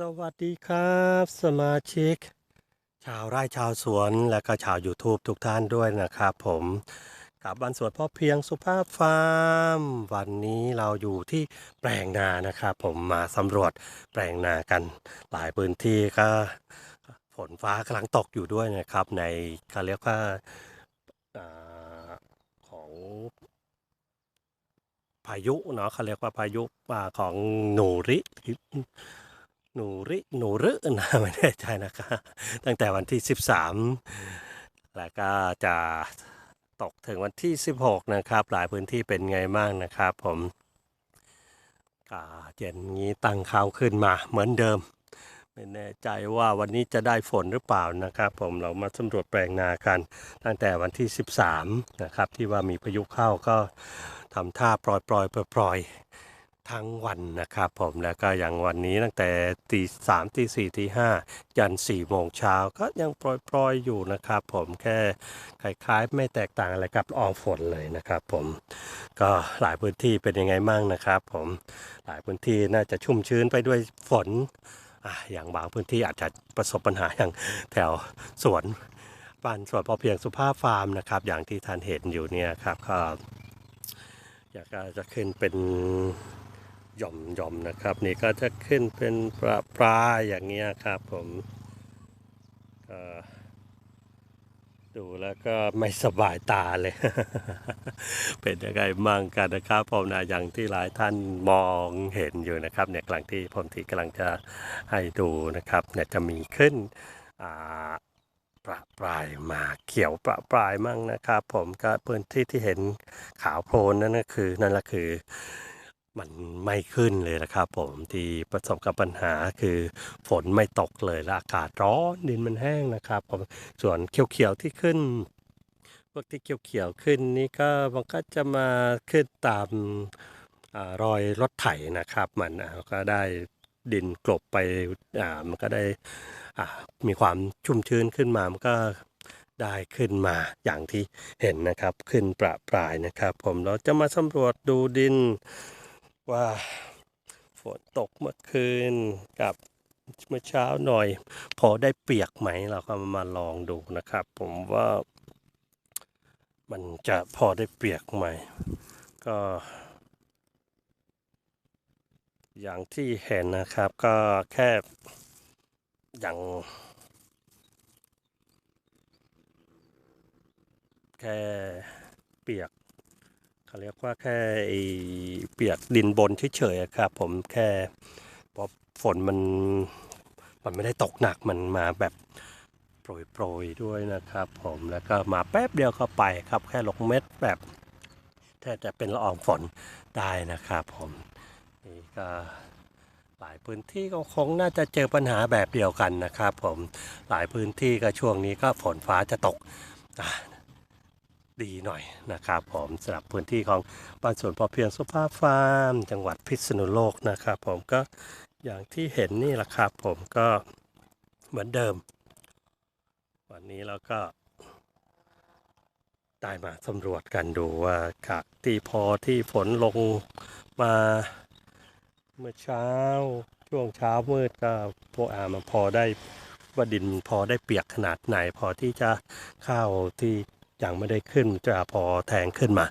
สวัสดีครับ สมาชิก ชาวไร่ชาวสวนและก็ชาว YouTube ทุกท่านด้วยนะครับผมกับบ้านสวนพ่อเพียงสุภาพฟาร์ม วันนี้เราอยู่ที่แปลงนานะครับผมมาสำรวจแปลงนากัน หลายพื้นที่ก็ฝนฟ้ากำลังตกอยู่ด้วยนะครับ ในเขาเรียกว่าอาของพายุเนาะเขาเรียกว่าพายุอ่าของหนูริ หนูริหนูรึนะไม่แน่ใจนะครับตั้งแต่วันที่ 13 แล้วก็จะตกถึงวันที่ 16 นะครับ หลายพื้นที่เป็นไงบ้างนะครับ ผมก็เย็นนี้ตั้งข่าวขึ้นมาเหมือนเดิม ไม่แน่ใจว่าวันนี้จะได้ฝนหรือเปล่านะครับ ผมเรามาสำรวจแปลงนากัน ตั้งแต่วันที่ 13 นะครับ ที่ว่ามีพายุเข้าก็ทำท่าปล่อยปล่อยปล่อยปล่อย ทั้งวันนะครับผมแล้วก็อย่างวันนี้ตั้งแต่ตีสามตีสี่ตีห้ายันสี่โมงเช้าก็ยังปล่อยปลอยอยู่นะครับ ผมแค่คล้ายๆ ไม่แตกต่างอะไรกับอองฝนเลยนะครับ ผมก็หลายพื้นที่เป็นยังไงมั่งนะครับ ผมหลายพื้นที่น่าจะชุ่มชื้นไปด้วยฝนออย่างบางพื้นที่อาจจะประสบปัญหาอย่างแถวสวนบ้านสวนพอเพียงสุภาพฟาร์มนะครับ อย่างที่ท่านเห็นอยู่เนี่ยครับก็อยากจะขึ้นเป็น หย่อมหย่อมนะครับ นี่ก็จะขึ้นเป็นปลาปลาอย่างเงี้ยครับผมก็ดูแล้วก็ไม่สบายตาเลย เป็นยังไงมั่งกันนะครับผมนะอย่างที่หลายท่านมองเห็นอยู่นะครับเนี่ยกลังที่ผมที่กำลังจะให้ดูนะครับเนี่ยจะมีขึ้นอ่าประปรายมาเขียวประปรายมั่งนะครับ ผมก็พื้นที่ที่เห็นขาวโพลนนั่นก็คือนั่นแหละคือ มันไม่ขึ้นเลยนะครับผมที่ประสบกับปัญหาคือฝนไม่ตกเลยและอากาศร้อนดินมันแห้งนะครับผมส่วนเขียวๆที่ขึ้นพวกที่เขียวๆขึ้นนี่ก็มันก็จะมาขึ้นตามอรอยรถไถนะครับ มันก็ได้ดินกลบไปมันก็ได้มีความชุ่มชื้นขึ้นมา มันก็ได้ขึ้นมาอย่างที่เห็นนะครับ ขึ้นประปรายนะครับ ผมเราจะมาสำรวจดูดิน ว่าฝนตกเมื่อคืนกับเมื่อเช้าหน่อย พอได้เปียกไหมเราก็มาลองดูนะครับ ผมว่ามันจะพอได้เปียกไหม ก็ อย่างที่เห็นนะครับก็แค่อย่างแค่เปียก เขาเรียกว่าแค่เปียกดินบนเฉยๆครับ ผมแค่พราะฝนมันมันไม่ได้ตกหนักมันมาแบบโปรยๆด้วยนะครับผมแล้วก็มาแป๊บเดียวก็ไปครับ แค่ลงเม็ดแบบแทบจะเป็นละอองฝนได้นะครับผมนี่ก็หลายพื้นที่ก็คงน่าจะเจอปัญหาแบบเดียวกันนะครับ ผมหลายพื้นที่ก็ช่วงนี้ก็ฝนฟ้าจะตกะ ดีหน่อยนะครับผมสำหรับพื้นที่ของบ้านสวนพอเพียงสุภาพฟาร์ม จังหวัดพิษณุโลกนะครับ ผมก็อย่างที่เห็นนี่แหละครับผมก็เหมือนเดิม วันนี้เราก็ได้มาสำรวจกันดูว่าค่ะที่พอที่ฝนลงมาเมื่อเช้าช่วงเช้ามืดก็พวกอามันพอได้ว่าดินพอได้เปียกขนาดไหน พอที่จะเข้าวที่ ยังไม่ได้ขึ้นจะพอแทงขึ้นมา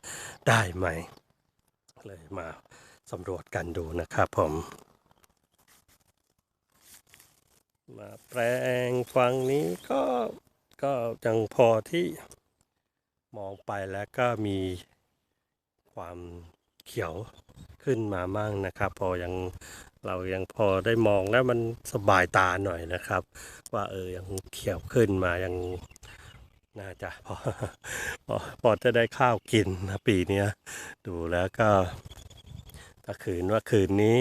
ได้ไหม เลยมาสำรวจกันดูนะครับผม มาแปลงฝั่งนี้ก็ก็ยังพอที่มองไปแล้วก็มีความเขียวขึ้นมามั่งนะครับ พอยังเรายังพอได้มองแล้วมันสบายตาหน่อยนะครับ ว่าเออยังเขียวขึ้นมายัง น่าจะพอพอพอจะได้ข้าวกินนะปีนี้ดูแล้วก็ถ้าคืนว่าคืนนี้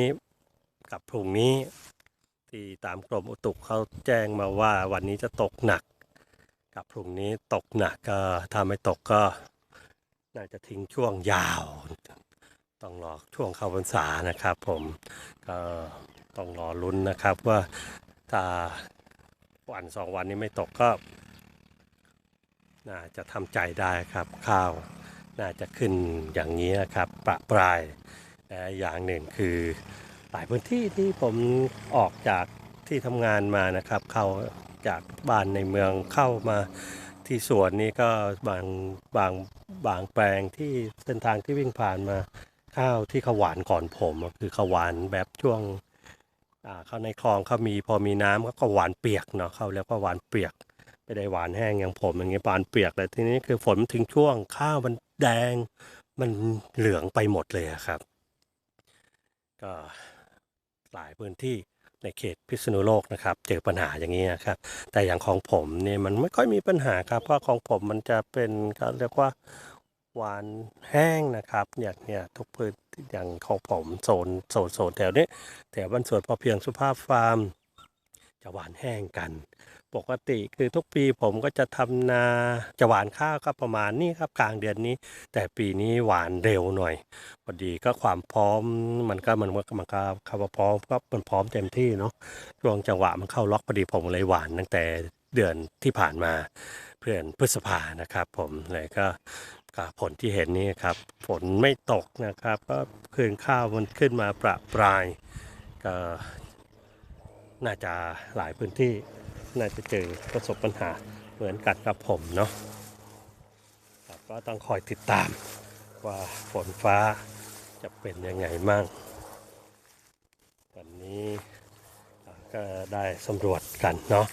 กับพรุ่งนี้ ที่ตามกรมอุตุเขาแจ้งมาว่าวันนี้จะตกหนัก กับพรุ่งนี้ตกหนักก็ถ้าไม่ตกก็ น่าจะทิ้งช่วงยาว ต้องรอช่วงเข้าพรรษานะครับ ผมก็ต้องรอลุ้นนะครับว่าถ้าวันสองวันนี้ไม่ตกก็ น่าจะทำใจได้ครับข้าวน่าจะขึ้นอย่างนี้นะครับประปรายและอย่างหนึ่งคือ หลายพื้นที่ที่ผมออกจากที่ทำงานมานะครับ เข้าจากบ้านในเมืองเข้ามาที่สวนนี้ก็บางบางบางแปลงที่เส้นทางที่วิ่งผ่านมาข้าวที่ขาหวานก่อนผมคือขาหวานแบบช่วงอ่าเขาในคลองเขามีพอมีน้ำเขาก็หวานเปียกเนาะเขาเรียกว่าหวานเปียก ไม่ได้หวานแห้งอย่างผมอย่างเงี้ยหวานเปียกเลยทีนี้คือฝนถึงช่วงข้าวมันแดง มันเหลืองไปหมดเลยครับ ก็หลายพื้นที่ในเขตพิษณุโลกนะครับ เจอปัญหาอย่างนี้นะครับ แต่อย่างของผมเนี่ยมันไม่ค่อยมีปัญหาครับ เพราะของผมมันจะเป็นเขาเรียกว่าหวานแห้งนะครับอย่างเนี่ยทุกพื้นที่อย่างของผมโซนโซนโซนแถวนี้แถวบ้านสวนพอเพียงสุภาพฟาร์ม จะหวานแห้งกัน ปกติคือทุกปีผมก็จะทำนาจะหวานข้าวก็ประมาณนี้ครับกลางเดือนนี้ แต่ปีนี้หวานเร็วหน่อยพอดีก็ความพร้อมมันก็มันมันมันก็คำว่าพร้อมก็มันพร้อมเต็มที่เนาะช่วงจังหวะมันเข้าล็อกพอดีผมเลยหวานตั้งแต่เดือนที่ผ่านมาเพื่อนพฤษภานะครับ ผมเลยก็ก็ผลที่เห็นนี่ครับฝนไม่ตกนะครับ ก็คืนข้าวมันขึ้นมาประปรายก็น่าจะหลายพื้นที่ น่าจะเจอประสบปัญหาเหมือนกันกับผมเนาะก็ต้องคอยติดตามว่าฝนฟ้าจะเป็นยังไงมั่ง วันนี้ก็ได้สำรวจกันเนาะ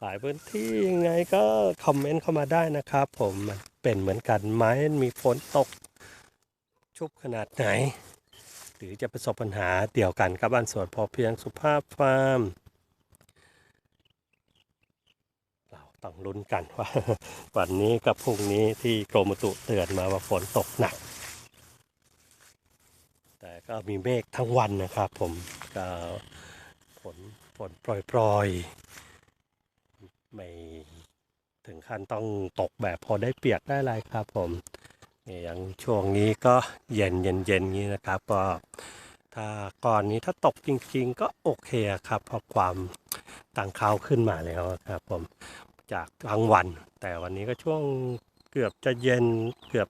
หลายพื้นที่ยังไงก็คอมเมนต์เข้ามาได้นะครับผมมันเป็นเหมือนกันไหมมีฝนตกชุบขนาดไหน หรือจะประสบปัญหาเดียวกันกับบ้านสวนพอเพียงสุภาพฟาร์ม้องลุ้นกันว่า วันนี้กับพรุ่งนี้ที่กรมอุตุเตือนมาว่าฝนตกหนัก แต่ก็มีเมฆทั้งวันนะครับ ผมก็ฝนฝนปล่อยๆ ไม่ถึงขั้นต้องตกแบบพอได้เปียกได้อะไรครับผมอย่างช่วงนี้ก็เย็นเย็นเย็นนี้นะครับก็ถ้าก่อนนี้ถ้าตกจริง ๆ ก็โอเคครับเพราะความต่างเขาขึ้นมาแล้วครับผม จากกลางวัน แต่วันนี้ก็ช่วงเกือบจะเย็นเกือบ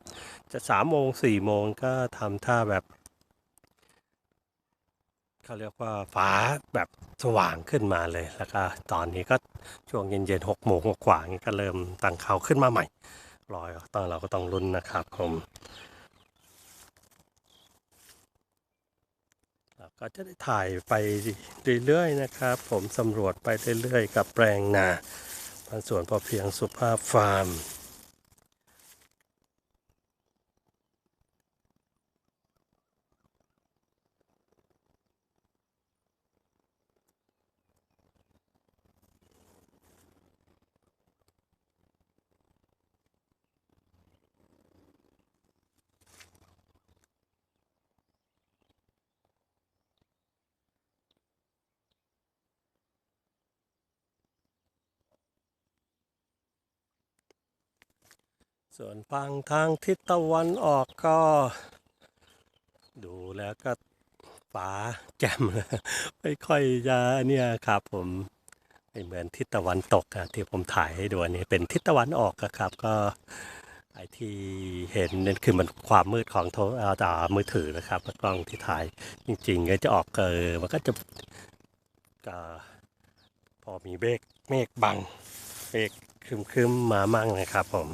จะสามโมงสี่โมงก็ทำท่าแบบเขาเรียกว่าฟ้าแบบสว่างขึ้นมาเลยแล้วก็ตอนนี้ก็ช่วงเย็นๆหกโมงกว่าๆนี่ก็เริ่มตั้งเขาขึ้นมาใหม่รอยตอนเราก็ต้องลุ้นนะครับผมก็จะได้ถ่ายไปเรื่อยๆนะครับ ผมสำรวจไปเรื่อยๆ กับแปลงนา บ้านสวนพอเพียงสุภาพฟาร์ม ส่วนฝั่งทางทิศตะวันออกก็ ดูแล้วก็ฟ้าแจ่มไม่ค่อยจะเนี่ยครับผมไม่เหมือนทิศตะวันตกอะที่ผมถ่ายให้ดูนนี้เป็นทิศตะวันออกครับ ก็ไอที่เห็นนั่นคือมันความมืดของโทรเอ่ออ่ามือถือนะครับกล้องที่ถ่ายจริงๆ ก็จะออกเออมันก็จะก็พอมีเมฆเมฆบังเมฆคึมๆมามั่งนะครับผม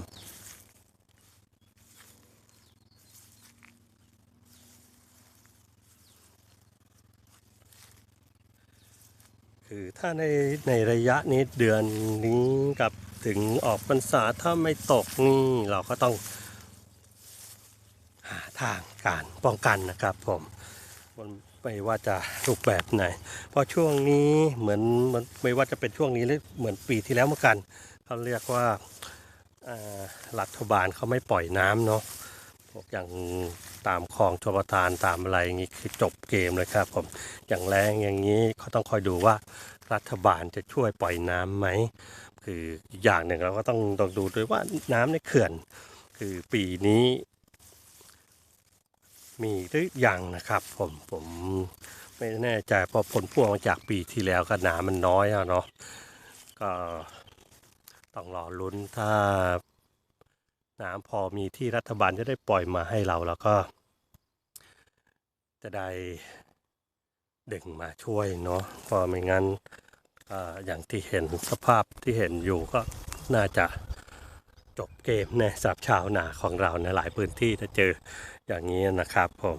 คือถ้าในในระยะนี้เดือนนี้กับถึงออกพรรษาถ้าไม่ตกนี่เราก็ต้องหาทางการป้องกันนะครับผมมันไม่ว่าจะรูปแบบไหน เพราะช่วงนี้เหมือนมันไม่ว่าจะเป็นช่วงนี้หรือเหมือนปีที่แล้วเหมือนกันเขาเรียกว่าอ่ารัฐบาลเขาไม่ปล่อยน้ำเนาะพวกอย่าง ตามคลองชลประทานตามอะไรอย่างนี้คือจบเกมเลยครับผมอย่างแรงอย่างนี้เขาต้องคอยดูว่ารัฐบาลจะช่วยปล่อยน้ำไหมคืออีกอย่างหนึ่งเราก็ต้องต้องดูด้วยว่าน้ำในเขื่อน คือปีนี้ มีหรือยังนะครับ ผมผมไม่แน่ใจเพราะผลพวงมาจากปีที่แล้วก็น้ำมันน้อยอะเนาะก็ต้องรอลุ้นถ้า น้ำพอมีที่รัฐบาลจะได้ปล่อยมาให้เราแล้วก็ จะได้ดึงมาช่วยเนาะเพราะไม่งั้นออย่างที่เห็นสภาพที่เห็นอยู่ก็น่าจะจบเกมในสับชาวนาของเราในหลายพื้นที่ถ้าเจออย่างนี้นะครับผม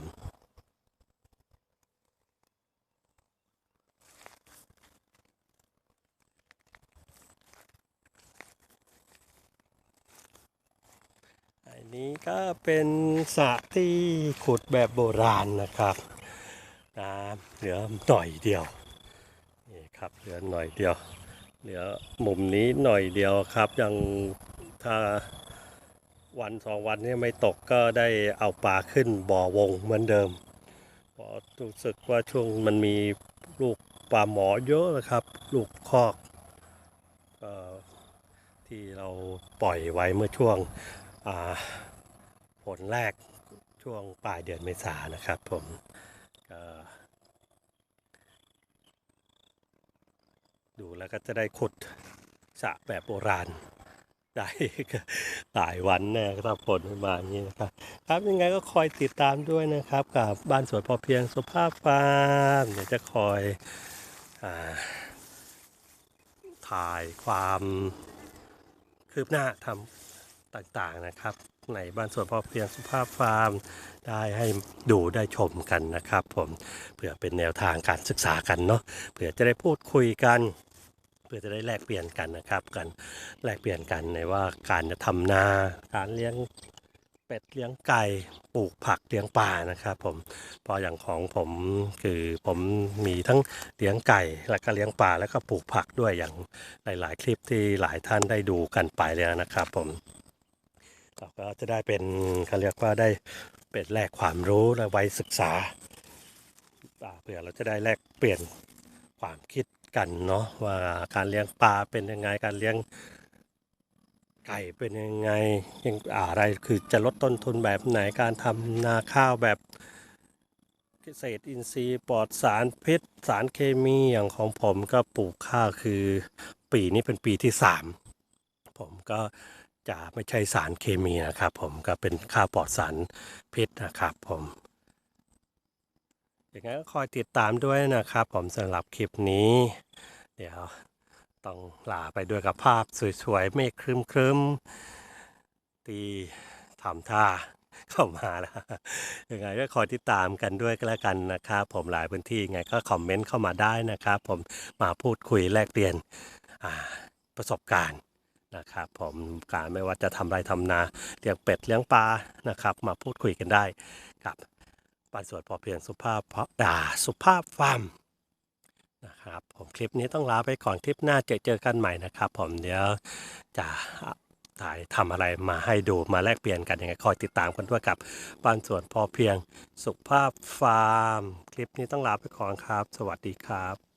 นี้ก็เป็นสระที่ขุดแบบโบราณนะครับน้ำเหลือหน่อยเดียวนี่ครับเหลือหน่อยเดียว เหลือมุมนี้หน่อยเดียวครับ ยังถ้าวันสองวันนี้ไม่ตกก็ได้เอาปลาขึ้นบ่อวงเหมือนเดิมเพราะรู้สึกว่าช่วงมันมีลูกปลาหมอเยอะนะครับ ลูกคอกที่เราปล่อยไว้เมื่อช่วง ผลแรกช่วงปลายเดือนเมษายนนะครับผมก็ดูแล้วก็จะได้ขุดสระแบบโบราณได้หลายวันแน่ถ้าผลมาอย่างนี้นะครับ ครับยังไงก็คอยติดตามด้วยนะครับ กับบ้านสวนพอเพียงสุภาพฟาร์มเดี๋ยวจะคอยอถ่ายความคืบหน้าทำ ต่างๆนะครับ ในบ้านสวนพอเพียงสุภาพฟาร์มได้ให้ดูได้ชมกันนะครับผมเพื่อเป็นแนวทางการศึกษากันเนาะเพื่อจะได้พูดคุยกัน เพื่อจะได้แลกเปลี่ยนกันนะครับกันแลกเปลี่ยนกันในว่าการจะทำนาการเลี้ยงเป็ดเลี้ยงไก่ปลูกผักเลี้ยงปลานะครับผมพออย่างของผมคือผมมีทั้งเลี้ยงไก่แล้วก็เลี้ยงปลาแล้วก็ปลูกผักด้วยอย่างหลาย ๆ คลิปที่หลายท่านได้ดูกันไปแล้วนะครับผม ก็ก็จะได้เป็นเขาเรียกว่าได้เป็นแลกความรู้และไว้ศึกษาเผื่อเราจะได้แลกเปลี่ยนความคิดกันเนาะว่าการเลี้ยงปลาเป็นยังไงการเลี้ยงไก่เป็นยังไงยังอะไรคือจะลดต้นทุนแบบไหนการทำนาข้าวแบบเกษตรอินทรีย์ปลอดสารพิษสารเคมีอย่างของผมก็ปลูกข้าวคือปีนี้เป็นปีที่สามผมก็ จะไม่ใช่สารเคมีนะครับ ผมก็เป็นข้าวปลอดสารพิษนะครับผมอย่างนั้นก็คอยติดตามด้วยนะครับ ผมสำหรับคลิปนี้ เดี๋ยวต้องลาไปด้วยกับภาพสวยๆเมฆครึ้มๆที่ทำท่าเข้ามาแล้วยังไงก็คอยติดตามกันด้วยก็แล้วกันนะครับผมหลายพื้นที่ไงก็คอมเมนต์เข้ามาได้นะครับ ผมมาพูดคุยแลกเปลี่ยนประสบการณ์ นะครับผมการไม่ว่าจะทำไรทำนาเลี้ยงเป็ดเลี้ยงปลานะครับมาพูดคุยกันได้กับบ้านสวนพอเพียงสุภาพเพราะด่าสุภาพฟาร์มนะครับผมคลิปนี้ต้องลาไปก่อนคลิปหน้าเจอเจอกันใหม่นะครับ ผมเดี๋ยวจะถ่ายทำอะไรมาให้ดูมาแลกเปลี่ยนกันยังไงคอยติดตามกันด้วยกับบ้านสวนพอเพียงสุภาพฟาร์ม คลิปนี้ต้องลาไปก่อนครับ สวัสดีครับ